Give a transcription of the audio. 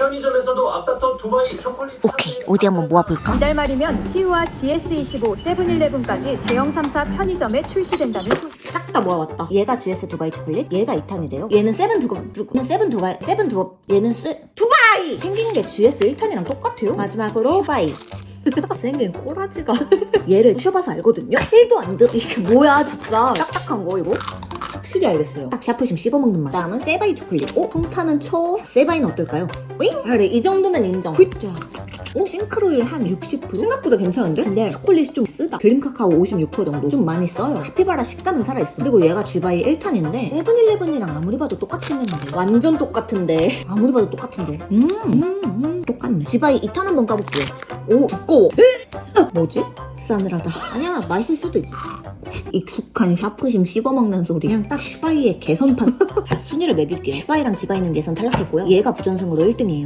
편의점에서도 아까터 두바이 초콜릿 오케이 어디 한번 모아볼까? 이달 말이면 시우와 GS25, 세븐일레븐까지 대형 3사 편의점에 출시된다는 소식. 싹다 모아왔다. 얘가 GS 두바이 초콜릿, 얘가 이탄이래요. 얘는 세븐 두바, 두, 얘는 세븐 두바이, 세븐 두바, 얘는 세, 두바이! 생긴 게 GS 1탄이랑 똑같아요. 마지막으로 바이. 생긴 꼬라지가 얘를 부셔봐서 알거든요. 1도 안 들. 이게 뭐야 진짜 딱딱한 거 이거? 확실히 알겠어요. 딱 샤프심 씹어먹는 맛. 다음은 세바이 초콜릿. 오, 통타는 초. 자, 세바이는 어떨까요? 윙? 아, 그래, 이 정도면 인정. 굿자. 오, 싱크로율 한 60%? 생각보다 괜찮은데? 근데 초콜릿이 좀 쓰다. 드림 카카오 56% 정도. 좀 많이 써요. 카피바라 식감은 살아있어. 그리고 얘가 쥐바이 1탄인데 세븐일레븐이랑 아무리 봐도 똑같이 생겼는데. 완전 똑같은데. 아무리 봐도 똑같은데. 음, 음, 음, 똑같네. 쥐바이 2탄 한번 까볼게요. 오, 두꺼워. 으! 뭐지? 싸늘하다. 아니야, 맛있을 수도 있지. 익숙한 샤프심 씹어먹는 소리. 그냥 딱 슈바이의 개선판. 자, 순위를 매길게요. 슈바이랑 지바이는 예선 탈락했고요. 얘가 부전승으로 1등이에요.